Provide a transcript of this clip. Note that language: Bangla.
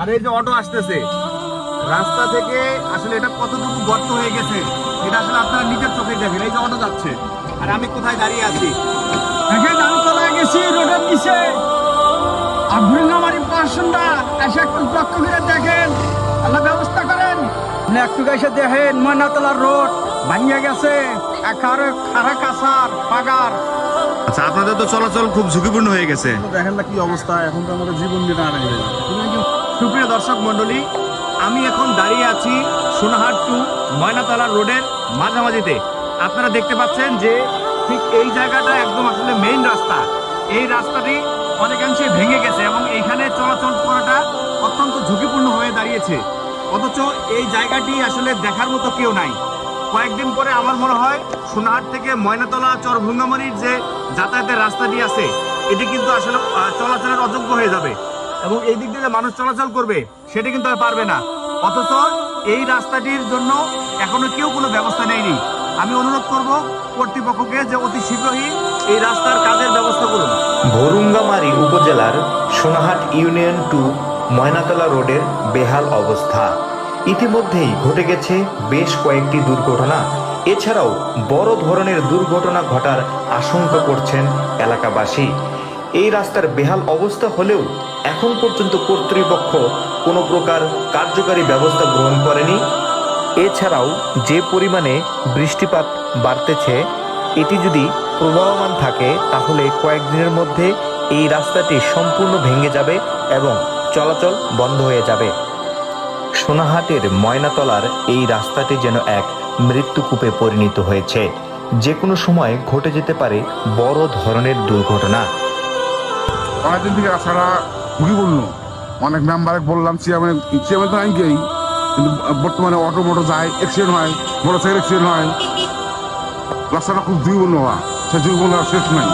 আর এই যে অটো আসতেছে। রাস্তা থেকে আসলে এটা কতটুকু গর্ত হয়ে গেছে এটা আসলে আপনারা নিজের চোখে দেখেন। এই যে অটো যাচ্ছে। আর আমি কোথায় দাঁড়িয়ে আছি? দেখেন আমি তলায় গেছি রোডের নিচে। আর ভুরিঙ্গামারি পার্সনটা এসে একটু লক্ষ্য করে দেখেন। আল্লাহ ব্যবস্থা করেন। একটু এসে দেখেন ময়নাতলার রোড ভাঙিয়ে গেছে। একারে খারা কাসার পাগার। আচ্ছা আপনাদের তো চলাচল খুব ঝুঁকিপূর্ণ হয়ে গেছে। দেখেন না কি অবস্থা এখন তো আমাদের জীবন দিয়ে দাঁড়ায় গেছে। সুপ্রিয় দর্শক মন্ডলী আমি এখন দাঁড়িয়ে আছি সোনাহাট টু ময়নাতলা রোডের মাঝামাঝিতে। আপনারা দেখতে পাচ্ছেন যে ঠিক এই জায়গাটা একদম আসলে মেইন রাস্তা। এই রাস্তাটি অনেকাংশে ভেঙে গেছে এবং এইখানে চলাচল করাটা অত্যন্ত ঝুঁকিপূর্ণ হয়ে দাঁড়িয়েছে। অথচ এই জায়গাটি আসলে দেখার মতো কেউ নাই। কয়েকদিন পরে আমার মনে হয় সোনাহাট থেকে ময়নাতলা চরভুঙ্গামারির যে যাতায়াতের রাস্তাটি আছে, এটি কিন্তু আসলে চলাচলের অযোগ্য হয়ে যাবে। এবং এই দিক দিয়ে মানুষ চলাচল করবে, সেটা কিন্তু আর পারবে না। অথচ এই রাস্তাটির জন্য এখনও কেউ কোনো ব্যবস্থা নেয়নি। আমি অনুরোধ করব কর্তৃপক্ষকে যে অতি শীঘ্রই এই রাস্তার কাজের ব্যবস্থা করুন। ভরুঙ্গামারী উপজেলার সোনাহাট ইউনিয়ন টু ময়নাতলা রোডের বেহাল অবস্থা। ইতিমধ্যেই ঘটে গেছে বেশ কয়েকটি দুর্ঘটনা। এছাড়াও বড় ধরনের দুর্ঘটনা ঘটার আশঙ্কা করছেন এলাকাবাসী। এই রাস্তার বেহাল অবস্থা হলেও এখন পর্যন্ত কর্তৃপক্ষ কোনো প্রকার কার্যকারী ব্যবস্থা গ্রহণ করেনি। এছাড়াও যে পরিমাণে বৃষ্টিপাত বাড়তেছে, এটি যদি প্রবাহমান থাকে, তাহলে কয়েকদিনের মধ্যে এই রাস্তাটি সম্পূর্ণ ভেঙে যাবে এবং চলাচল বন্ধ হয়ে যাবে। সোনাহাটের ময়নাতলার এই রাস্তাটি যেন এক মৃত্যুকূপে পরিণত হয়েছে। যে কোনো সময় ঘটে যেতে পারে বড় ধরনের দুর্ঘটনা। থেকে ঝুঁকিপূর্ণ অনেক মেম্বারে বললাম চেয়ারম্যান চেয়ারম্যান তো আইনকেই কিন্তু বর্তমানে অটো মোটো যায় অ্যাক্সিডেন্ট হয় মোটর সাইকেল অ্যাক্সিডেন্ট হয়। রাস্তাটা খুব দুর্বল হওয়া সে দুর্বল আর শেষ নাই।